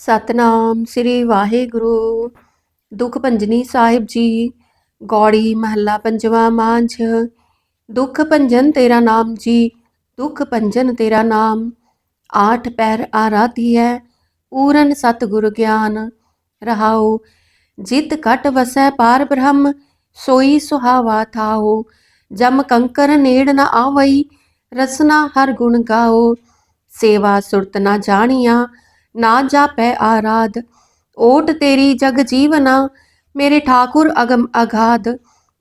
ਸਤਨਾਮ ਸ੍ਰੀ ਵਾਹਿਗੁਰੂ। ਦੁਖ ਭੰਜਨੀ ਸਾਹਿਬ ਜੀ, ਗੌੜੀ ਮਹੱਲਾ ਪੰਜਵਾ ਮਾਂਝ। ਦੁਖ ਭੰਜਨ ਤੇਰਾ ਨਾਮ ਜੀ, ਦੁਖ ਭੰਜਨ ਤੇਰਾ ਨਾਮ। ਆਠ ਪੈਰ ਆਰਾਧੀ ਹੈ ਪੂਰਨ ਸਤਿਗੁਰ ਗਿਆਨ। ਰਹਾਉ, ਜਿਤ ਘਟ ਵਸੈ ਪਾਰ ਬ੍ਰਹਮ, ਸੋਈ ਸੁਹਾਵਾ ਥਾਉ। ਜਮ ਕੰਕਰ ਨੇੜ ਨ ਆਵਈ, ਰਸਨਾ ਹਰ ਗੁਣ ਗਾਓ ਸੇਵਾ ਸੁਰਤ ਨਾ ਜਾਣੀਆਂ ਨਾ ਜਾਪੈ ਆਰਾਧ। ਓਟ ਤੇਰੀ ਜਗ ਜੀਵਨਾ, ਮੇਰੇ ਠਾਕੁਰ ਅਗਮ ਅਗਾਧ।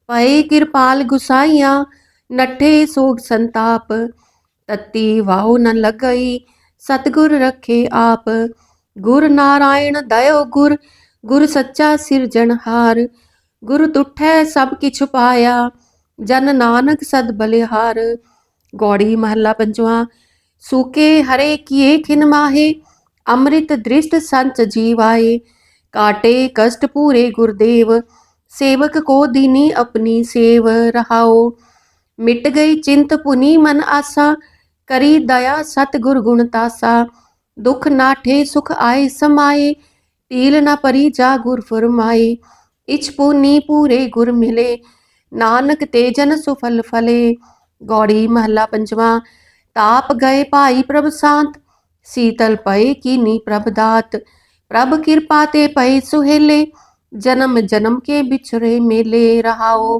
ਪਏ ਕਿਰਪਾਲ ਗੁਸਾਈਆਂ, ਨੱਠੇ ਸੋਗ ਸੰਤਾਪ। ਤਤੀ ਵਾਹੂ ਨ ਲੱਗਈ, ਸਤਗੁਰ ਰੱਖੇ ਆਪ। ਗੁਰ ਨਾਰਾਇਣ ਦਇਓ ਗੁਰ ਗੁਰ ਸੱਚਾ ਸਿਰਜਣਹਾਰ ਗੁਰ ਤੁਠੈ ਸਭ ਕਿਛ ਪਾਇਆ, ਜਨ ਨਾਨਕ ਸਦ ਬਲਿਹਾਰ। ਗੌੜੀ ਮਹੱਲਾ ਪੰਜਵਾ, ਸੂਕੇ ਹਰੇ ਕੀਏ ਖਿਨ ਮਾਹੇ ਅੰਮ੍ਰਿਤ ਦ੍ਰਿਸ਼ਟ ਸੰਚ ਜੀਵਾਏ, ਕਾਟੇ ਕਸ਼ਟ ਪੂਰੇ ਗੁਰਦੇਵ, ਸੇਵਕ ਕੋ ਦੀਨੀ ਆਪਣੀ ਸੇਵ ਰਹਾਓ। ਮਿਟ ਗਈ ਚਿੰਤ ਪੁਨੀ ਮਨ ਆਸਾ, ਕਰੀ ਦਇਆ ਸਤ ਗੁਰ ਗੁਣ ਤਾਸਾ। ਦੁਖ ਨਾਠੇ ਸੁਖ ਆਏ ਸਮਾਏ, ਤੀਲ ਨਾ ਪਰੀ ਜਾ ਗੁਰ ਫਰਮਾਏ। ਇਚ ਪੁਨੀ ਪੂਰੇ ਗੁਰ ਮਿਲੇ, ਨਾਨਕ ਤੇ ਜਨ ਸੁਫਲ ਫਲੇ। ਗੌੜੀ ਮਹੱਲਾ ਪੰਜਵਾ, ਤਾਪ ਗਏ ਭਾਈ ਪ੍ਰਭ ਸ਼ਾਂਤ ਸੀਤਲ ਪਏ ਕੀਨੀ ਪ੍ਰਭ ਦਾਤ। ਪ੍ਰਭ ਕਿਰਪਾ ਤੇ ਪਏ ਸੁਹੇਲੇ, ਜਨਮ ਜਨਮ ਕੇ ਵਿਛਰੇ ਮੇਲੇ ਰਹਾਓ।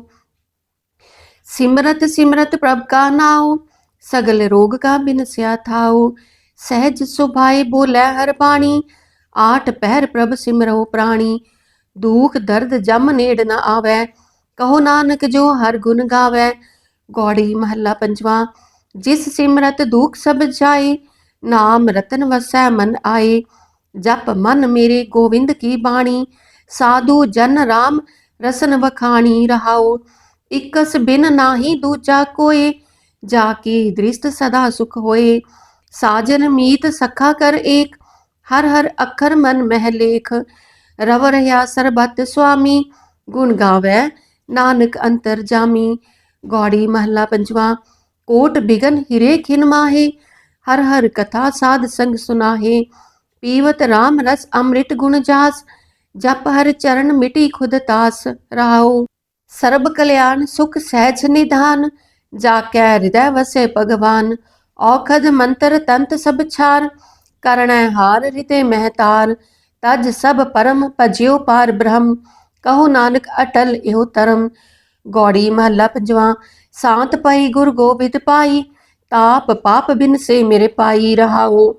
ਸਿਮਰਤ ਸਿਮਰਤ ਪ੍ਰਭ ਕਾ ਨਾਉ ਸਗਲ ਰੋਗ ਕਾ ਬਿਨਸਿਆ ਥਾਉ ਸਹਿਜ ਸੁਭਾਏ ਬੋਲੇ ਹਰ ਬਾਣੀ ਆਠ ਪਹਿਰ ਪ੍ਰਭ ਸਿਮਰੋ ਪ੍ਰਾਣੀ। ਦੁਖ ਦਰਦ ਜਮ ਨੇੜ ਨ ਆਵੈ, ਕਹੋ ਨਾਨਕ ਜੋ ਹਰ ਗੁਣ ਗਾਵੈ। ਗੌੜੀ ਮਹੱਲਾ ਪੰਜਵਾ, ਜਿਸ ਸਿਮਰਤ ਦੁਖ ਸਭ ਜਾਏ ਨਾਮ ਰਤਨ ਵਸੈ ਮਨ ਆਏ, ਜਪ ਮਨ ਮੇਰੇ ਗੋਵਿੰਦ ਕੀ ਬਾਣੀ, ਸਾਧੂ ਜਨ ਰਾਮ ਰਸਨ ਵਖਾਣੀ ਰਹਾਓ ਇਕਸ ਬਿਨ ਨਾਹੀ ਦੂਜਾ ਕੋਏ, ਜਾ ਕੇ ਦ੍ਰਿਸ਼ਟ ਸਦਾ ਸੁਖ ਹੋਏ, ਸਾਜਨ ਮੀਤ ਸਖਾ ਕਰ ਏਕ, ਹਰ ਹਰ ਅੱਖਰ ਮਨ ਮਹਿ ਲੇਖ, ਰਵ ਰਹਾ ਸਰਬਤ ਸੁਆਮੀ, ਗੁਣ ਗਾਵੇ ਨਾਨਕ ਅੰਤਰ ਜਾਮੀ, ਗੌੜੀ ਮਹੱਲਾ ਪੰਜਵਾ, ਕੋਟ ਬਿਗਨ ਹਿਰੇ ਖਿਨ ਮਾਹੇ ਹਰ ਹਰ ਕਥਾ ਸਾਧ ਸੰਗ ਸੁਨਾਹੇ, ਪੀਵਤ RAM ਰਸ ਅੰਮ੍ਰਿਤ ਗੁਣ ਜਾਸ, ਜਪ ਹਰ ਚਰਨ ਮਿਟੀ ਖੁਦ ਤਾਸ ਰਾਓ ਸਰਬ ਕਲਿਆਣ ਸੁਖ ਸਹਿਜ ਨਿਧਾਨ, ਜਾ ਕੈ ਹਿਰਦੈ ਵਸੇ ਭਗਵਾਨ, ਔਖਦ ਮੰਤਰ ਤੰਤ ਸਭ ਛਾਰ ਕਰਣੈ ਹਾਰ ਰਿਤੇ ਮਹਤਾਰ, ਤਜ ਸਭ ਪਰਮ ਭਜਿਓ ਪਾਰ ਬ੍ਰਹਮ, ਕਹੋ ਨਾਨਕ ਅਟਲ ਇਹੋ ਧਰਮ, ਗੌੜੀ ਮਹੱਲਾ ਪੰਜਵਾ, ਸਾਤ ਪਈ ਗੁਰ ਗੋਬਿੰਦ ਪਾਈ ਤਾਪ ਪਾਪ ਬਿਨ ਸੇ ਮੇਰੇ ਪਾਈ ਰਹਾਓ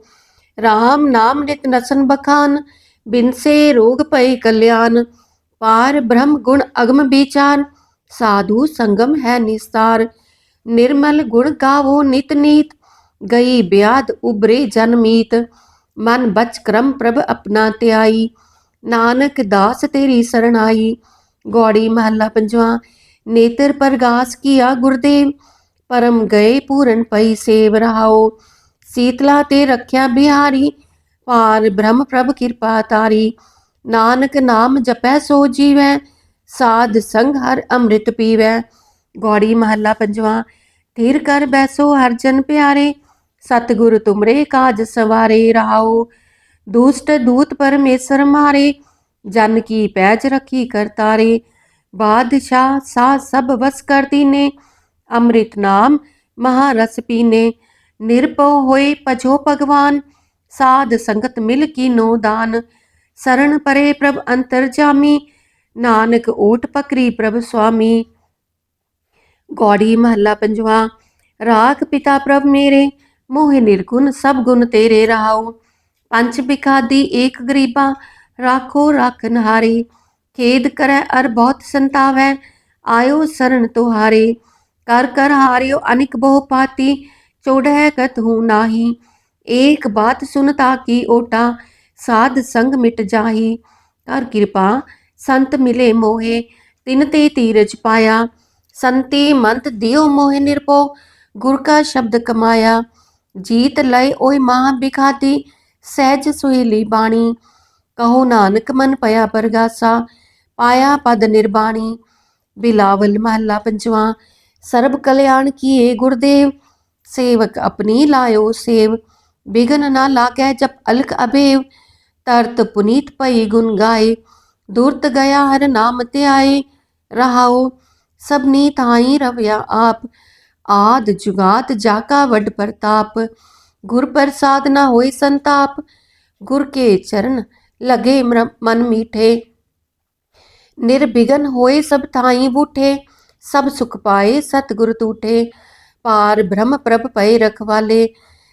ਰਾਮ ਨਾਮ ਨਿਤ ਨਸਨ ਬਖਾਨ ਬਿਨ ਸੇ ਰੋਗ ਪਏ ਕਲਿਆਣ ਪਾਰ ਬ੍ਰਹਮ ਗੁਣ ਅਗਮ ਵਿਚਾਰ ਸਾਧੂ ਸੰਗਮ ਹੈ ਨਿਸਤਾਰ ਨਿਰਮਲ ਗੁਣ ਗਾਵੋ ਨਿਤ ਨੀਤ ਗਈ ਬਿਆਦ ਉਬਰੇ ਜਨਮੀਤ ਮਨ ਬਚ ਕਰਮ ਪ੍ਰਭ ਆਪਣਾ ਧਿਆਈ ਨਾਨਕ ਦਾਸ ਤੇਰੀ ਸਰਣਾਈ ਗੌੜੀ ਮਹੱਲਾ ਪੰਜਵਾ ਨੇਤਰ ਪਰਗਾਸ ਕੀਆ ਗੁਰਦੇਵ ਪਰਮ ਗਏ ਪੂਰਨ ਪਈ ਸੇਵ ਰਹਾਓ। ਸੀਤਲਾ ਤੇ ਰੱਖਿਆ ਬਿਹਾਰੀ ਪਾਰ ਬ੍ਰਹਮ ਪ੍ਰਭ ਕਿਰਪਾ ਤਾਰੀ। ਨਾਨਕ ਨਾਮ ਜਪੈ ਸੋ ਜੀਵੈ, ਸਾਧ ਸੰਗ ਹਰ ਅੰਮ੍ਰਿਤ ਪੀਵੈ। ਗੌੜੀ ਮਹੱਲਾ ਪੰਜਵਾ, ਧੀਰ ਕਰ ਬੈਸੋ ਹਰ ਜਨ ਪਿਆਰੇ, ਸਤਿਗੁਰ ਤੁਮਰੇ ਕਾਜ ਸਵਾਰੇ ਰਹਾਓ। ਦੁਸ਼ਟ ਦੂਤ ਪਰਮੇਸ਼ਰ ਮਾਰੇ, ਜਨ ਕੀ ਪੈਜ ਰੱਖੀ ਕਰਤਾਰੇ। ਬਾਦਸ਼ਾਹ ਸਾ ਸਭ ਵਸ ਕਰਦੀ ਨੇ ਅੰਮ੍ਰਿਤ ਨਾਮ। ਮਹਾਰਸ ਪੀਨੇ ਨਿਰਭਉ ਹੋਏ ਭਜੋ ਭਗਵਾਨ। ਸਾਧ ਸੰਗਤ ਮਿਲ ਕੀ ਨੋ ਦਾਨ। ਸਰਣ ਪਰੇ ਪ੍ਰਭ ਅੰਤਰ ਨਾਨਕ ਓਟ ਪਕਰੀ ਪ੍ਰਭ ਸੁਆਮੀ। ਗੌੜੀ ਮਹੱਲਾ ਪੰਜਵਾ। ਰਾਖ ਪਿਤਾ ਪ੍ਰਭ ਮੇਰੇ, ਮੋਹਿ ਨਿਰਗੁਣ ਸਭ ਗੁਣ ਤੇਰੇ ਰਹਾਉ। ਪੰਜ ਬਿਕਾਦੀ ਏਕ ਗਰੀਬਾ, ਰਾਖੋ ਰਾਖਨ ਹਾਰੇ ਖੇਦ ਕਰੈ ਅਰ ਬਹੁਤ ਸੰਤਾਵੈ, ਆਇਓ ਸਰਣ ਤੁਹਾਰੇ। ਕਰ ਕਰ ਹਾਰਿਓ ਅਨਿਕ ਬਹੁ ਪਾਤੀ ਚੋੜੈ ਕਤ ਹੂੰ ਨਾਹੀ। ਏਕ ਬਾਤ ਸੁਨਤਾ ਕੀ ਓਟਾ, ਸਾਧ ਸੰਗ ਮਿਟ ਜਾਹੀ। ਕਰ ਕਿਰਪਾ, ਸੰਤ ਮਿਲੇ ਮੋਹੇ, ਤਿਨ ਤੇ ਤੀਰਜ ਪਾਇਆ। ਸੰਤੇ ਮੰਤ ਦਿਓ ਮੋਹੇ ਨਿਰਪੋ ਗੁਰ ਕਾ ਸ਼ਬਦ ਕਮਾਇਆ। ਜੀਤ ਲਏ ਓਏ ਮਾਹ ਬਿਖਾਤੀ, ਸਹਿਜ ਸੁਹੇਲੀ ਬਾਣੀ। ਕਹੋ ਨਾਨਕ ਮਨ ਪਿਆ ਪਰਗਾਸਾ, ਪਾਇਆ ਪਦ ਨਿਰਬਾਣੀ। ਬਿਲਾਵਲ ਮਹੱਲਾ ਪੰਜਵਾ ਸਰਬ ਕਲਿਆਣ ਕੀਏ ਗੁਰਦੇਵ, ਸੇਵਕ ਆਪਣੀ ਲਾਇਓ ਸੇਵ। ਬਿਗਨ ਨਾ ਲਾਗੈ ਜਪ ਅਲਕ ਅਬੇਵ ਤਰਤ ਪੁਨੀਤ ਪਈ ਗੁਣ ਗਾਏ। ਦੁਰਤ ਗਿਆ ਹਰ ਨਾਮ ਤੇ ਆਏ ਰਹਾਓ ਸਭਨੀ ਥਾਈ ਰਵਿਆ ਆਪ। ਆਦ ਜੁਗਾਤ ਜਾਕਾ ਵੱਡ ਪ੍ਰਤਾਪ, ਗੁਰ ਪ੍ਰਸਾਦ ਨਾ ਹੋਏ ਸੰਤਾਪ। ਗੁਰ ਕੇ ਚਰਨ ਲਗੇ ਮਨ ਮੀਠੇ। ਨਿਰਬਿਘਨ ਹੋਏ ਸਭ ਥਾਈ ਬੂਠੇ। ਸਭ ਸੁਖ ਪਾਏ, ਸਤਿਗੁਰ ਤੂਠੇ ਪਾਰ, ਬ੍ਰਹਮ ਪ੍ਰਭ ਪਏ ਰਖਵਾਲੇ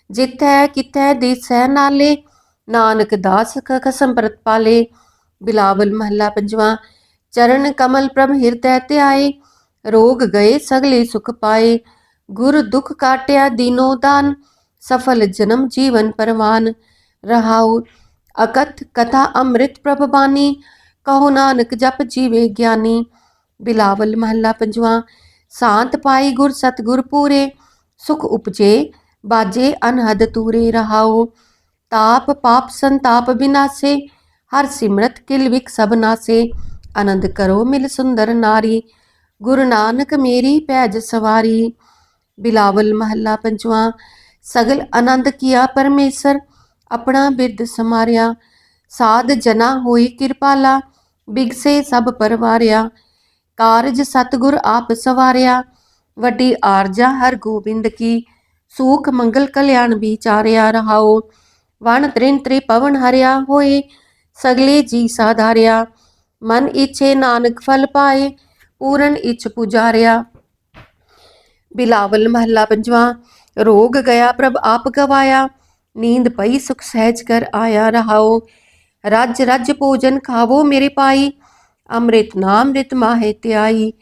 ਜਿਥੈ ਕਿਥੈ ਦਿਸੈ ਨਾਲੇ, ਨਾਨਕ ਦਾਸ ਕਖ ਸੰਪਰਤ ਪਾਲੇ। ਬਿਲਾਵਲ ਮਹੱਲਾ ਪੰਜਵਾਂ, ਚਰਨ ਕਮਲ ਪ੍ਰਭ ਹਿਰਦੈ ਧਿਆਏ, ਰੋਗ ਗਏ ਸਗਲੇ ਸੁਖ ਪਾਏ। ਗੁਰ ਦੁਖ ਕਾਟਿਆ ਦੀਨੋ ਦਾਨ, ਸਫਲ ਜਨਮ ਜੀਵਨ ਪਰਵਾਨ। ਰਹਾਉ ਅਕਥ ਕਥਾ ਅੰਮ੍ਰਿਤ ਪ੍ਰਭ ਬਾਣੀ ਕਹੋ ਨਾਨਕ ਜਪ ਜੀਵੇ ਗਿਆਨੀ। ਬਿਲਾਵਲ ਮਹੱਲਾ ਪੰਜਵਾਂ, ਸਾਂਤ ਪਾਈ ਗੁਰ ਸਤਗੁਰ ਪੂਰੇ, ਸੁਖ ਉਪਜੇ, ਬਾਜੇ ਅਨਹਦ ਤੂਰੇ ਰਹਾਉ ਤਾਪ ਪਾਪ ਸੰਤਾਪ ਬਿਨਾਸੇ, ਹਰ ਸਿਮਰਤ ਕਿਲ ਵਿਕ ਸਭ ਨਾਸੇ। ਆਨੰਦ ਕਰੋ ਮਿਲ ਸੁੰਦਰ ਨਾਰੀ, ਗੁਰੂ ਨਾਨਕ ਮੇਰੀ ਭੈਜ ਸਵਾਰੀ। ਬਿਲਾਵਲ ਮਹੱਲਾ ਪੰਜਵਾਂ, ਸਗਲ ਆਨੰਦ ਕੀਆ ਪਰਮੇਸ਼ਰ, ਆਪਣਾ ਬਿਰਦ ਸਮਾਰਿਆ। ਸਾਧ ਜਨਾ ਹੋਈ ਕਿਰਪਾਲਾ, ਬਿਗਸੇ ਸਭ ਪਰਵਾਰਿਆ। ਕਾਰਜ ਸਤਗੁਰ ਆਪ ਸਵਾਰਿਆ। ਵੱਡੀ ਆਰਜਾ ਹਰ ਗੋਬਿੰਦ ਕੀ। ਸੂਖ ਮੰਗਲ ਕਲਿਆਣ ਵਿਚਾਰਿਆ ਰਹਾਓ ਵਣ ਤ੍ਰਿਨ ਤ੍ਰਿ ਪਵਨ ਹਰਿਆ ਹੋਏ। ਸਗਲੇ ਜੀ ਸਾਧਾਰਿਆ। ਮਨ ਇਛੇ ਨਾਨਕ ਫਲ ਪਾਏ। ਪੂਰਨ ਇਛ ਪੁਜਾਰਿਆ। ਬਿਲਾਵਲ ਮਹੱਲਾ ਪੰਜਵਾਂ। ਰੋਗ ਗਿਆ ਪ੍ਰਭ ਆਪ ਗਵਾਇਆ। ਨੀਂਦ ਪਈ ਸੁਖ ਸਹਿਜ ਕਰ ਆਇਆ ਰਹਾਓ ਰੱਜ ਰੱਜ ਭੋਜਨ ਖਾਵੋ ਮੇਰੇ ਪਾਈ। ਅੰਮ੍ਰਿਤ ਨਾਮ ਰਿਤ ਮਾਹੇ ਧਿਆਈ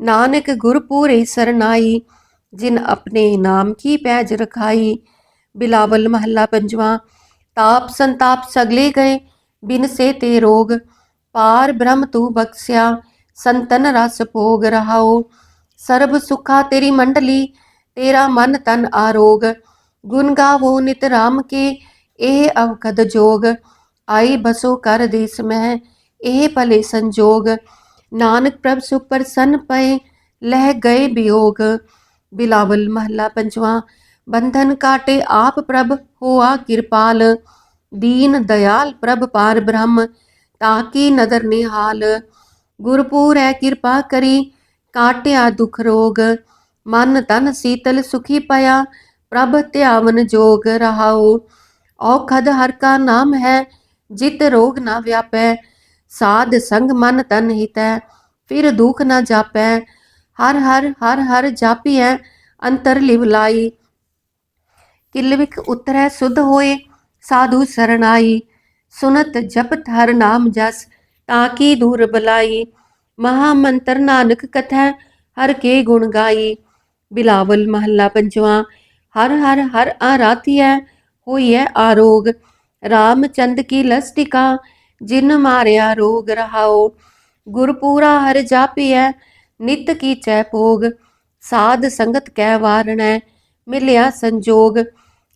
ਨਾਨਕ ਗੁਰ ਪੂਰੇ ਸਰਨਾਈ, ਜਿਨ ਆਪਣੇ ਨਾਮ ਕੀ ਪੈਜ ਰਖਾਈ। ਬਿਲਾਵਲ ਮਹੱਲਾ ਪੰਜਵਾਂ, ਤਾਪ ਸੰਤਾਪ ਸਗਲੇ ਗਏ, ਬਿਨ ਸੇ ਤੇ ਰੋਗ, ਪਾਰ ਬ੍ਰਹਮ ਤੂੰ ਬਖਸਿਆ, ਸੰਤਨ ਰਸ ਭੋਗ ਰਹਾਓ। ਸਰਬ ਸੁਖਾ ਤੇਰੀ ਮੰਡਲੀ, ਤੇਰਾ ਮਨ ਤਨ ਆਰੋਗ। ਗੁਣ ਗਾਵੋ ਨਿਤ ਰਾਮ ਕੇ, ਇਹ ਅਵਕਦ ਜੋਗ। ਆਈ ਬਸੋ ਕਰ ਦੇਸ ਮਹਿ ਇਹ ਭਲੇ ਸੰਜੋਗ, ਨਾਨਕ ਪ੍ਰਭ ਸੁਖ ਪ੍ਰਸੰਨ ਪਏ, ਲਹਿ ਗਏ ਬਿਯੋਗ ਬਿਲਾਵਲ ਮਹੱਲਾ ਪੰਜਵਾਂ, ਬੰਧਨ ਕਾਟੇ ਆਪ ਪ੍ਰਭ ਹੋਆ ਕਿਰਪਾਲ। ਦੀਨ ਦਇਆਲ ਪ੍ਰਭ ਪਾਰ ਬ੍ਰਹਮ ਤਾਕੀ ਨਦਰ ਨਿਹਾਲ। ਗੁਰਪੂਰ ਹੈ ਕਿਰਪਾ ਕਰੀ, ਕਾਟਿਆ ਦੁਖ ਰੋਗ। ਮਨ ਤਨ ਸੀਤਲ ਸੁਖੀ ਪਿਆ, ਪ੍ਰਭ ਧਿਆਵਨ ਜੋਗ ਰਹਾਉ। ਔਖਦ ਹਰ ਕਾ ਨਾਮ ਹੈ, ਜਿਤ ਰੋਗ ਨਾ ਵਿਆਪੈ। ਸਾਧ ਸੰਗ ਮਨ ਤਨ ਹਿਤੈ, ਫਿਰ ਦੁਖ ਨਾ ਜਾਪੈ। ਹਰ ਹਰ ਹਰ ਹਰ ਜਾਪੀਐ, ਅੰਤਰ ਲਿਵ ਲਾਈ। ਕਿਲਵਿਕ ਉਤਰੈ ਸੁਧ ਹੋਏ, ਸਾਧੂ ਸਰਣਾਈ। ਸੁਨਤ ਜਪਤ ਹਰ ਨਾਮ ਜਸ, ਤਾਂ ਕੀ ਦੂਰ ਬਲਾਈ। ਮਹਾ ਮੰਤਰ ਨਾਨਕ ਕਥੈ, ਹਰ ਕੇ ਗੁਣ ਗਾਈ। ਬਿਲਾਵਲ ਮਹੱਲਾ ਪੰਜਵਾਂ, ਹਰ ਹਰ ਹਰ ਆਰਾਧਿਐ, ਹੋਈਐ ਆਰੋਗ। ਰਾਮ ਚੰਦ ਕੀ ਲਸਟਿਕਾ ਜਿਨ ਮਾਰਿਆ ਰੋਗ ਰਹਾਓ, ਗੁਰਪੂਰਾ ਹਰ ਜਾਪੀਐ, ਨਿਤ ਕੀਚੈ ਭੋਗ, ਸਾਧ ਸੰਗਤ ਕੈ ਵਾਰਣੈ, ਮਿਲਿਆ ਸੰਜੋਗ,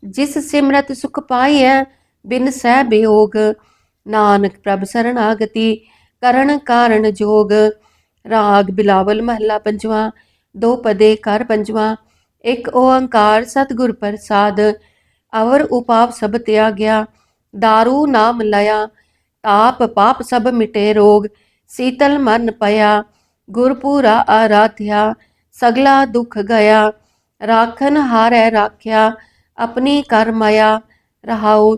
ਜਿਸ ਸਿਮਰਤ ਸੁਖ ਪਾਈਐ, ਬਿਨ ਸਹਿ ਬਿਯੋਗ ਨਾਨਕ ਪ੍ਰਭ ਸਰਣਾਗਤੀ, ਕਰਨ ਕਾਰਨ ਜੋਗ, ਰਾਗ ਬਿਲਾਵਲ ਮਹੱਲਾ ਪੰਜਵਾਂ, ਦੋ ਪਦੇ ਕਰ ਪੰਜਵਾਂ, ਇੱਕ ਓੰਕਾਰ ਸਤਿਗੁਰ ਪ੍ਰਸਾਦ, ਅਵਰ ਉਪਾਵ ਸਭ ਤਿਆ ਗਿਆ दारू ਨਾਮ ਲਿਆ ਤਾਪ ਪਾਪ ਸਭ ਮਿਟੇ ਰੋਗ, ਸੀਤਲ ਮਨ ਪਿਆ, ਗੁਰਪੂਰਾ ਆਰਾਧਿਆ, ਸਗਲਾ ਦੁਖ ਗਿਆ ਰਾਖਨ ਹਾਰੈ ਰਾਖਿਆ, ਆਪਣੀ ਕਰ ਮਾਇਆ ਰਹਾਉ,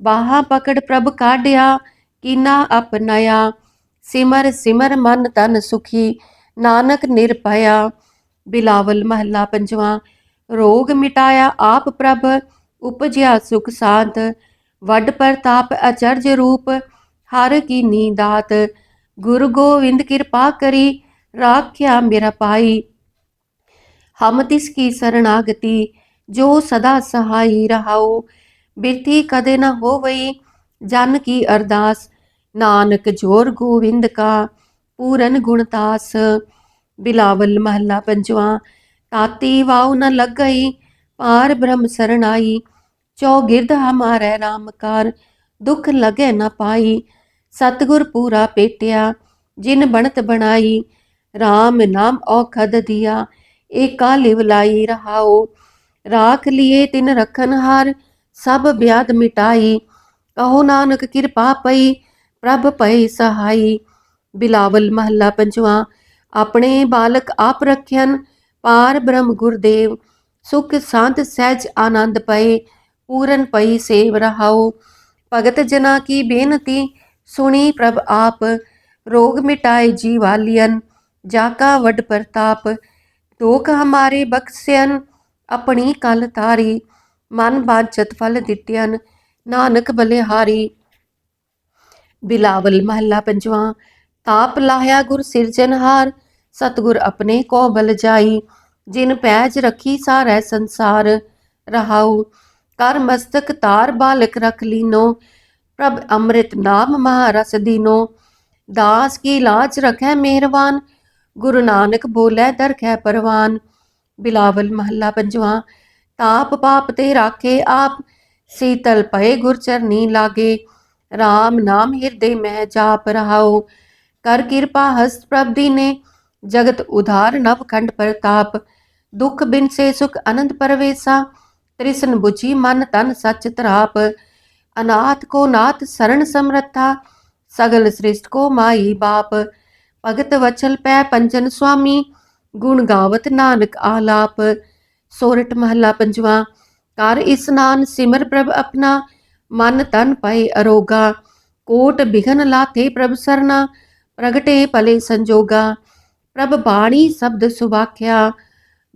ਬਾਹਾ ਪਕੜ ਪ੍ਰਭ ਕਾਢਿਆ, ਕੀਨਾ ਅਪਨਾਇਆ ਸਿਮਰ ਸਿਮਰ ਮਨ ਤਨ ਸੁਖੀ, ਨਾਨਕ ਨਿਰਭਇਆ ਬਿਲਾਵਲ ਮਹੱਲਾ ਪੰਜਵਾਂ, ਰੋਗ ਮਿਟਾਇਆ ਆਪ ਪ੍ਰਭ, ਉਪਜਿਆ ਸੁਖ ਸਾਧ ਵੱਡ ਪ੍ਰਤਾਪ ਅਚਰਜ ਰੂਪ ਹਰ ਕੀ ਨੀਦਾਤ, ਗੁਰੂ ਗੋਵਿੰਦ ਕਿਰਪਾ ਕਰੀ ਰਾਖਿਆ ਮੇਰਾ ਪਾਈ ਹਮ ਤਿਸ ਕੀ ਸਰਣਾਗਤੀ, ਜੋ ਸਦਾ ਸਹਾਈ ਰਹਾਓ ਬਿਰਤੀ ਕਦੇ ਨਾ ਹੋਵਈ, ਜਨ ਕੀ ਅਰਦਾਸ। ਨਾਨਕ ਜੋਰ ਗੋਵਿੰਦ ਕਾ, ਪੂਰਨ ਗੁਣਤਾਸ ਬਿਲਾਵਲ ਮਹੱਲਾ ਪੰਜਵਾਂ, ਤਾਤੀ ਵਾਉ ਨ ਲੱਗਈ, ਪਾਰ ਬ੍ਰਹਮ ਸਰਣਾਈ। ਚੌਗਿਰਦ ਹਮਾਰੇ RAM ਕਾਰ, ਦੁਖ ਲਗੇ ਨ ਪਾਈ। ਸਤਗੁਰ ਪੂਰਾ ਪੇਟਿਆ, ਜਿਨ ਬਣਤ ਬਣਾਈ RAM ਨਾਮ ਔਖਦ ਦਿਆ। ਏਕਾ ਲਿਵ ਲਾਈ ਰਹਾਓ ਰਾਖ ਲਿਏ ਤਿਨ ਰਖਨ ਹਾਰ, ਸਭ ਬਿਆਦ ਮਿਟਾਈ। ਕਹੋ ਨਾਨਕ ਕਿਰਪਾ ਪਈ, ਪ੍ਰਭ ਪਈ ਸਹਾਈ। ਬਿਲਾਵਲ ਮਹੱਲਾ ਪੰਜਵਾਂ, ਆਪਣੇ ਬਾਲਕ ਆਪ ਰਖਿਆਨ ਪਾਰ ਬ੍ਰਹਮ ਗੁਰਦੇਵ। ਸੁਖ ਸੰਤ ਸਹਿਜ ਆਨੰਦ ਪਏ, ਪੂਰਨ ਪਈ ਸੇਵ ਰਹਾਓ ਭਗਤ ਜਨਾ ਕੀ ਬੇਨਤੀ ਸੁਣੀ ਪ੍ਰਭ ਆਪ, ਰੋਗ ਮਿਟਾਏ ਜੀਵਾਲੀਅਨ ਜਾਕਾ ਵੱਡ ਪ੍ਰਤਾਪ ਦੋਖ ਹਮਾਰੇ ਬਖਸਿਆਨ ਆਪਣੀ ਕਲ ਤਾਰੀ ਮਨ ਬਾਝਤ ਫਲ ਦਿੱਤਿਆਨ ਨਾਨਕ ਬਲਿਹਾਰੀ। ਬਿਲਾਵਲ ਮਹੱਲਾ ਪੰਜਵਾਂ, ਤਾਪ ਲਾਹਿਆ ਗੁਰ ਸਿਰਜਨਹਾਰ ਸਤਗੁਰ ਆਪਣੇ ਕੋ ਬਲ ਜਾਈ, ਜਿਨ ਪੈਜ ਰੱਖੀ ਸਾਰਾ ਸੰਸਾਰ, ਰਹਾਉ, ਕਰ ਮਸਤਕ ਤਾਰ ਬਾਲਕ ਰਖ ਲੀਨੋ ਪ੍ਰਭ ਅੰਮ੍ਰਿਤ ਨਾਮ ਮਹਾਰਸ ਦੀਨੋ। ਦਾਸ ਕੀ ਲਾਜ ਰਖੈ ਮਿਹਰਬਾਨ, ਗੁਰੂ ਨਾਨਕ ਬੋਲੇ ਦਰਖੈ ਪਰਵਾਨ। ਬਿਲਾਵਲ ਮਹੱਲਾ ਪੰਜਵਾਂ, ਤਾਪ ਪਾਪ ਤੇ ਰਾਖੇ ਆਪ, ਸੀਤਲ ਪਏ ਗੁਰ ਚਰਨੀ ਲਾਗੇ। RAM ਨਾਮ ਹਿਰਦੇ ਮਹਿ ਜਾਪ ਰਹਾਓ ਕਰ ਕਿਰਪਾ ਹਸਤ ਪ੍ਰਭ ਦੀਨੇ। ਜਗਤ ਉਧਾਰ ਨਵ ਖੰਡ ਪ੍ਰਤਾਪ, ਦੁਖ ਬਿਨ ਸੇ ਸੁਖ ਅਨੰਦ ਪਰਵੇਸਾ। ਤ੍ਰਿਸ਼ਨ ਬੁਝੀ ਮਨ ਤਨ ਸਚ ਤਰਾਪ ਅਨਾਥ ਕੋ ਨਾਥ ਸਰਣ ਸਮਰੱਥਾ, ਸਗਲ ਸ੍ਰਿਸ਼ਟ ਕੋ ਮਾਈ ਬਾਪ। ਭਗਤ ਵਚਲ ਪੈ ਪੰਜਨ ਸੁਆਮੀ, ਗੁਣ ਗਾਵਤ ਨਾਨਕ ਆਲਾਪ। ਸੋਰਠ ਮਹੱਲਾ ਪੰਜਵਾਂ, ਕਰ ਇਸਨਾਨ ਸਿਮਰ ਪ੍ਰਭ ਆਪਣਾ, ਮਨ ਤਨ ਪਏ ਅਰੋਗਾ। ਕੋਟ ਬਿਘਨ ਲਾਥੇ ਪ੍ਰਭ ਸਰਨਾ ਪ੍ਰਗਟੇ ਭਲੇ ਸੰਜੋਗਾ। ਪ੍ਰਭ ਬਾਣੀ ਸ਼ਬਦ ਸੁਵਾਖਿਆ,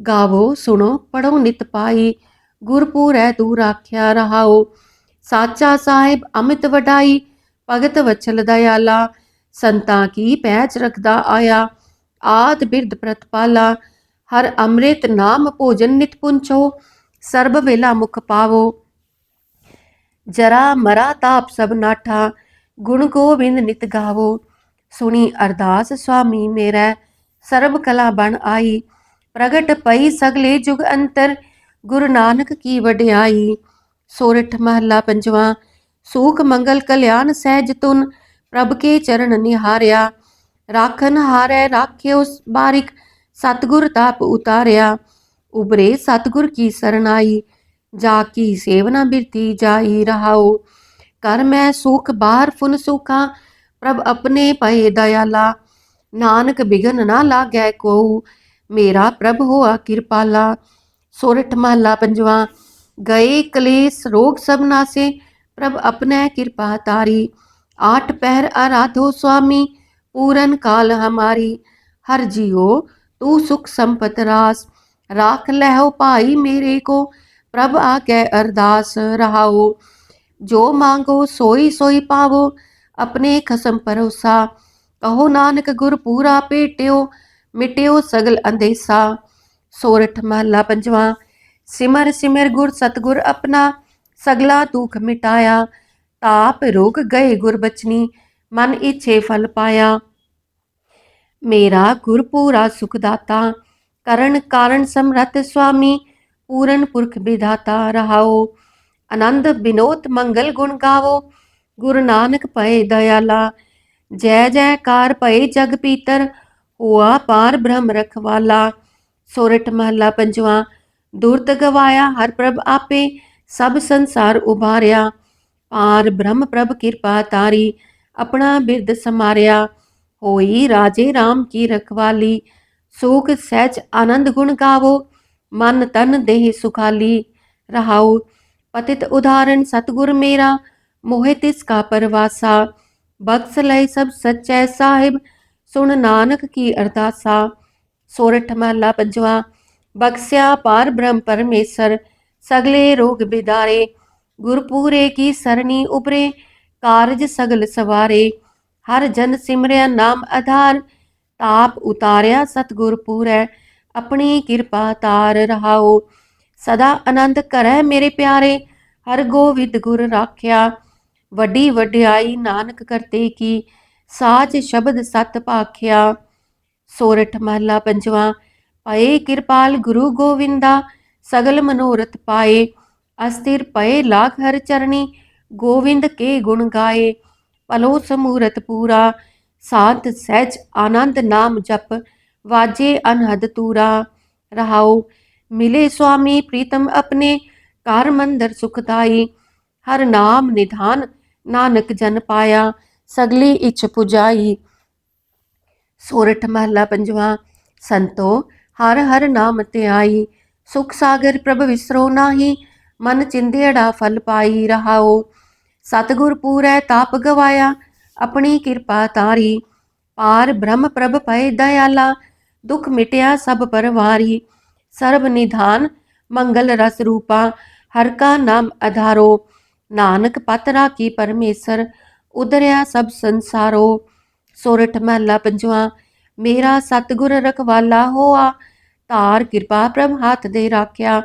ਗਾਵੋ ਸੁਣੋ ਪੜੋ ਨਿਤ ਪਾਈ। ਗੁਰਪੂਰੈ ਦੂਰ ਆਖਿਆ ਰਹਾਓ ਸਾਚਾ ਸਾਹਿਬ ਅਮਿਤ ਵਡਾਈ, ਭਗਤ ਵਚਲ ਦਇਆਲਾ, ਸੰਤਾਂ ਕੀ ਪੈਚ ਰਖਦਾ ਆਇਆ, ਆਦ ਬਿਰਧ ਪ੍ਰਤਪਾਲਾ, ਹਰ ਅੰਮ੍ਰਿਤ ਨਾਮ ਭੋਜਨ ਨਿਤ ਪੁੰਚੋ ਸਰਬ ਵੇਲਾ ਮੁਖ ਪਾਵੋ। ਜਰਾ ਮਰਾ ਤਾਪ ਸਭ ਨਾਠਾ, ਗੁਣ ਗੋਬਿੰਦ ਨਿਤ ਗਾਵੋ। ਸੁਣੀ ਅਰਦਾਸ ਸੁਆਮੀ ਮੇਰਾ, ਸਰਬ ਕਲਾ ਬਣ ਆਈ, ਪ੍ਰਗਟ ਪਈ ਸਗਲੇ ਜੁਗ ਅੰਤਰ, ਗੁਰੂ ਨਾਨਕ ਕੀ ਵਡਿਆਈ। ਸੋਰਠ ਮਹੱਲਾ ਪੰਜਵਾਂ, ਸੂਖ ਮੰਗਲ ਕਲਿਆਣ ਸਹਿਜ ਤੁਨ, ਪ੍ਰਭ ਕੇ ਚਰਨ ਨਿਹਾਰਿਆ। ਰਾਖਨ ਹਾਰੈ ਰਾਖਿਓ ਬਾਰਿਕ, ਸਤਗੁਰ ਤਾਪ ਉਤਾਰਿਆ। ਉਬਰੇ ਸਤਗੁਰ ਕੀ ਸਰਨਾਈ ਜਾ ਕੀ ਸੇਵਨਾ ਬਿਰਤੀ ਜਾਈ ਰਹਾਓ ਕਰ ਮੈਂ ਸੁਖ ਬਾਹਰ ਫੁਨ ਸੁਖਾਂ, ਪ੍ਰਭ ਆਪਣੇ ਪਏ ਦਇਆਲਾ। ਨਾਨਕ ਬਿਗਨ ਨਾ ਲਾਗੈ ਕੋ ਮੇਰਾ ਪ੍ਰਭ ਹੋਆ ਕਿਰਪਾਲਾ। ਸੋਰਠ ਮਹੱਲਾ ਪੰਜਵਾਂ ਗਏ ਕਲੇਸ਼ ਰੋਗ ਸਭ ਨਾਸੇ ਪ੍ਰਭ ਆਪਣੇ ਕਿਰਪਾ ਤਾਰੀ ਆਠ ਪਹਿਰ ਆਰਾਧੋ ਸੁਆਮੀ ਪੂਰਨ ਕਾਲ ਹਮਾਰੀ ਹਰ ਜੀਓ ਤੂੰ ਸੁਖ ਸੰਪਤ ਰਾਸ ਰਾਖ ਲਹਿਓ ਭਾਈ ਮੇਰੇ ਕੋ ਪ੍ਰਭ ਆਗੇ ਅਰਦਾਸ ਰਹਾਓ ਜੋ ਮੰਗੋ ਸੋਈ ਸੋਈ ਪਾਵੋ ਆਪਣੇ ਖਸਮ ਪਰੋਸਾ ਕਹੋ ਨਾਨਕ ਗੁਰ ਪੂਰਾ ਭੇਟਿਓ ਮਿਟਿਓ ਸਗਲ ਅੰਦੇਸਾ ਸੋਰਠ ਮਹੱਲਾ ਪੰਜਵਾਂ ਸਿਮਰ ਸਿਮਰ ਗੁਰ ਸਤਗੁਰ ਆਪਣਾ ਸਗਲਾ ਦੁਖ ਮਿਟਾਇਆ, ਤਾਪ ਰੋਗ ਗਏ ਗੁਰ ਬਚਨੀ, ਮਨ ਇਛੇ ਫਲ ਪਾਇਆ। ਮੇਰਾ ਗੁਰ ਪੂਰਾ ਸੁਖ ਦਾਤਾ, ਕਰਨ ਕਾਰਨ ਸਮਰਥ ਸੁਆਮੀ, ਪੂਰਨ ਪੁਰਖ ਵਿਧਾਤਾ ਰਹਾਓ। ਆਨੰਦ ਬਿਨੋਤ ਮੰਗਲ ਗੁਣ ਗਾਵੋ, ਗੁਰੂ ਨਾਨਕ ਪਏ ਦਇਆਲਾ। ਜੈ ਜੈਕਾਰ ਪਏ ਜਗ ਪੀਤਰ, ਹੋਆ ਪਾਰ ਬ੍ਰਹਮ ਰਖਵਾਲਾ। ਸੋਰਠ ਮਹੱਲਾ ਪੰਜਵਾਂ ਦੁਰਤ ਗਵਾਇਆ ਹਰ ਪ੍ਰਭ ਆਪੇ ਸਭ ਸੰਸਾਰ ਉਭਾਰਿਆ। ਪਾਰ ਬ੍ਰਹਮ ਪ੍ਰਭ ਕਿਰਪਾ ਤਾਰੀ, ਆਪਣਾ ਬਿਰਦ ਸਮਾਰਿਆ। ਹੋਈ ਰਾਜੇ RAM ਕੀ ਰਖਵਾਲੀ ਸੁਖ ਸਹਿਜ ਆਨੰਦ ਗੁਣ ਗਾਵੋ, ਮਨ ਤਨ ਦੇਹ ਸੁਖਾਲੀ। ਰਹਾਉ ਪਤਿਤ ਉਦਾਹਰਣ, ਸਤਗੁਰ ਮੇਰਾ, ਮੋਹਿ ਤਿਸ ਕਾ ਪਰਵਾਸਾ। ਬਖਸ ਲੈ ਸਭ ਸਚੈ ਸਾਹਿਬ, ਸੁਣ ਨਾਨਕ ਕੀ ਅਰਦਾਸਾ। ਸੋਰਠ ਮਹਲਾ ਪੰਜਵਾ ਬਖਸਿਆ ਪਾਰ ਬ੍ਰਹਮ ਪਰਮੇਸ਼ਰ, ਸਗਲੇ ਰੋਗ ਬਿਦਾਰੇ, ਗੁਰਪੂਰੇ ਕੀ ਸਰਣੀ ਉਪਰੇ, ਕਾਰਜ ਸਗਲ ਸਵਾਰੇ, ਹਰ ਜਨ ਸਿਮਰਿਆ ਨਾਮ ਆਧਾਰ, ਤਾਪ ਉਤਾਰਿਆ ਸਤਗੁਰ ਪੂਰੈ, ਆਪਣੀ ਕਿਰਪਾ ਤਾਰ ਰਹਾਓ। ਸਦਾ ਆਨੰਦ ਕਰੈ ਮੇਰੇ ਪਿਆਰੇ, ਹਰ ਗੋਵਿੰਦ ਗੁਰ ਰਾਖਿਆ। ਵੱਡੀ ਵਡਿਆਈ ਨਾਨਕ ਕਰਤੇ ਕੀ, ਸਾਚ ਸ਼ਬਦ ਸਤ ਭਾਖਿਆ ਸੋਰਠ ਮਹਲਾ ਪੰਜਵਾ ਪਏ ਕਿਰਪਾਲ ਗੁਰੂ ਗੋਵਿੰਦਾ, ਸਗਲ ਮਨੋਰਥ ਪਾਏ। ਅਸਥਿਰ ਪਏ ਲਾਖ ਹਰ ਚਰਣੀ, ਗੋਵਿੰਦ ਕੇ ਗੁਣ ਗਾਏ। ਪਲੋ ਸਮੂਰਤ ਪੂਰਾ, ਸਾਤ ਸਹਿਜ ਆਨੰਦ ਨਾਮ ਜਪ, ਵਾਜੇ ਅਨਹਦ ਤੂਰਾ। ਰਹਾਉ, ਮਿਲੇ ਸੁਆਮੀ ਪ੍ਰੀਤਮ ਆਪਣੇ, ਘਰ ਮੰਦਰ ਸੁਖਦਾਈ ਹਰ ਨਾਮ ਨਿਧਾਨ ਨਾਨਕ ਜਨ ਪਾਇਆ, ਸਗਲੀ ਇੱਛ ਪੁਜਾਈ। ਸੋਰਠ ਮਹਲਾ ਪੰਜਵਾ, ਸੰਤੋ ਹਰ ਹਰ ਨਾਮ ਧਿਆਈ ਸੁਖ ਸਾਗਰ ਪ੍ਰਭ ਵਿਸਰੋ ਨਾਹੀ, ਮਨ ਚਿੰਦੇੜਾ ਫਲ ਪਾਈ ਰਹਾਓ ਸਤਗੁਰ ਪੂਰੈ ਤਾਪ ਗਵਾਇਆ, ਆਪਣੀ ਕਿਰਪਾ ਤਾਰੀ। ਪਾਰ ਬ੍ਰਹਮ ਪ੍ਰਭ ਪਏ ਦਇਆਲਾ, ਦੁਖ ਮਿਟਿਆ ਸਭ ਪਰਵਾਰੀ। ਸਰਬ ਨਿਧਾਨ, ਮੰਗਲ ਰਸ ਰੂਪਾ, ਹਰ ਕਾ ਨਾਮ ਆਧਾਰੋ ਨਾਨਕ ਪਤ ਰਾਖੀ ਪਰਮੇਸ਼ਰ, ਉਦਰਿਆ ਸਭ ਸੰਸਾਰੋ। ਸੋਰਠ ਮਹਲਾ ਪੰਜਵਾ, ਮੇਰਾ ਸਤਗੁਰ ਰਖਵਾਲਾ ਹੋਆ ਧਾਰ, ਕਿਰਪਾ ਪ੍ਰਭ ਹੱਥ ਦੇ ਰਾਖਿਆ।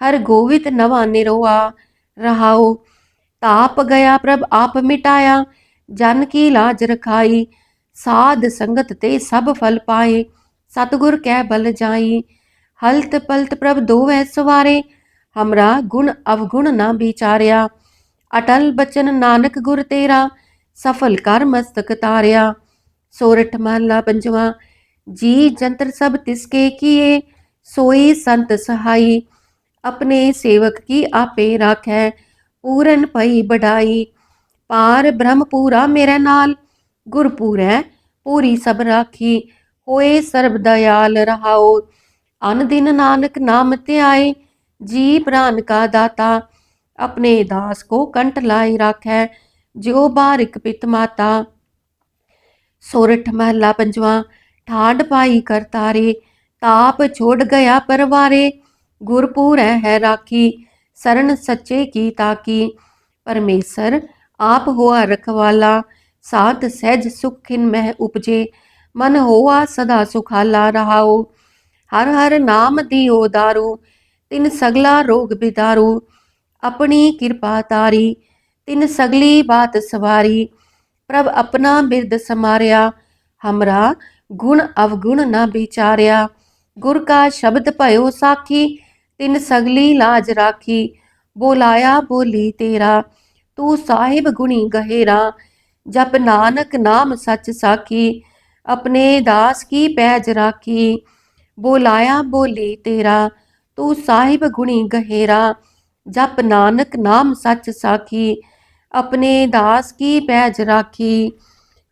ਹਰ ਗੋਵਿਤ ਨਵਾ ਨਿਰੋਆ ਰਹਾਉ। ਤਾਪ ਗਿਆ ਪ੍ਰਭ ਆਪ ਮਿਟਾਇਆ। ਜਨ ਕੀ ਲਾਜ ਰਖਾਈ। ਸਾਧ ਸੰਗਤ ਤੇ ਸਭ ਫਲ ਪਾਏ। ਸਤਗੁਰ ਕਹਿ ਬਲ ਜਾਈ। ਹਲਤ ਪਲਤ ਪ੍ਰਭ ਦੋਵੈ ਸਵਾਰੇ। ਹਮਰਾ ਗੁਣ ਅਵਗੁਣ ਨਾ ਵਿਚਾਰਿਆ। ਅਟਲ ਬਚਨ ਨਾਨਕ ਗੁਰ ਤੇਰਾ। ਸਫਲ ਕਰ ਮਸਤਕ ਤਾਰਿਆ। ਸੋਰਠ ਮਹਲਾ ਪੰਜਵਾ। ਜੀ ਜੰਤਰ ਸਭ ਤਿਸਕੇ ਕੀਏ, ਸੋਈ ਸੰਤ ਸਹਾਈ, ਆਪਣੇ ਸੇਵਕ ਕੀ ਆਪੇ ਰਾਖੈ, ਪੂਰਨ ਪਈ ਬੜਾਈ ਪਾਰ ਬ੍ਰਹਮ ਪੂਰਾ ਮੇਰੇ ਨਾਲ, ਗੁਰ ਪੂਰੈ, ਪੂਰੀ ਸਭ ਰਾਖੀ, ਹੋਏ ਸਰਬ ਦਇਆਲ ਰਹਾਓ, ਅਨ ਦਿਨ ਨਾਨਕ ਨਾਮ ਤੇ ਆਏ ਜੀ ਪ੍ਰਾਨ ਕਾ ਦਾਤਾ, ਆਪਣੇ ਦਾਸ ਕੋ ਕੰਟ ਲਾਈ ਰਾਖੈ, ਜਿਉ ਬਾਰਿਕ ਪਿਤ ਮਾਤਾ। ਸੋਰਠ ਮਹਲਾ ਪੰਜਵਾ ਠਾਡ ਪਾਈ ਕਰਤਾਰੇ, ਤਾਪ ਛੋੜ ਗਿਆ ਪਰਵਾਰੇ। ਗੁਰਪੂਰੈ ਹੈ ਰਾਖੀ, ਸਰਨ ਸੱਚੇ ਕੀ ਤਾਕੀ। ਪਰਮੇਸ਼ਰ ਆਪ ਹੋਆ ਰਖਵਾਲਾ ਸਾਤ ਸਹਿਜ ਸੁਖਿਨ ਮਹਿ ਉਪਜੇ। ਮਨ ਹੋਆ ਸਦਾ ਸੁਖਾਲਾ ਰਹਾਓ ਹਰ ਹਰ ਨਾਮ ਦਿਓ ਦਾਰੂ, ਤਿਨ ਸਗਲਾ ਰੋਗ ਬਿਦਾਰੂ। ਆਪਣੀ ਕਿਰਪਾ ਤਾਰੀ, ਤਿਨ ਸਗਲੀ ਬਾਤ ਸਵਾਰੀ। ਪ੍ਰਭ ਆਪਣਾ ਬਿਰਦ ਸਮਾਰਿਆ ਹਮਰਾ ਗੁਣ ਅਵਗੁਣ ਨਾ ਵਿਚਾਰਿਆ ਗੁਰ ਕਾ ਸ਼ਬਦ ਭਇਓ ਸਾਖੀ ਤਿਨ ਸਗਲੀ ਲਾਜ ਰਾਖੀ ਬੋਲਾਇਆ ਬੋਲੀ ਤੇਰਾ ਤੂੰ ਸਾਹਿਬ ਗੁਣੀ ਗਹਿਰਾ ਜਪ ਨਾਨਕ ਨਾਮ ਸੱਚ ਸਾਖੀ ਆਪਣੇ ਦਾਸ ਕੀ ਪੈਜ ਰਾਖੀ ਬੋਲਾਇਆ ਬੋਲੀ ਤੇਰਾ ਤੂੰ ਸਾਹਿਬ ਗੁਣੀ ਗਹਿਰਾ ਜਪ ਨਾਨਕ ਨਾਮ ਸੱਚ ਸਾਖੀ ਆਪਣੇ ਦਾਸ ਕੀ ਪੈਜ ਰਾਖੀ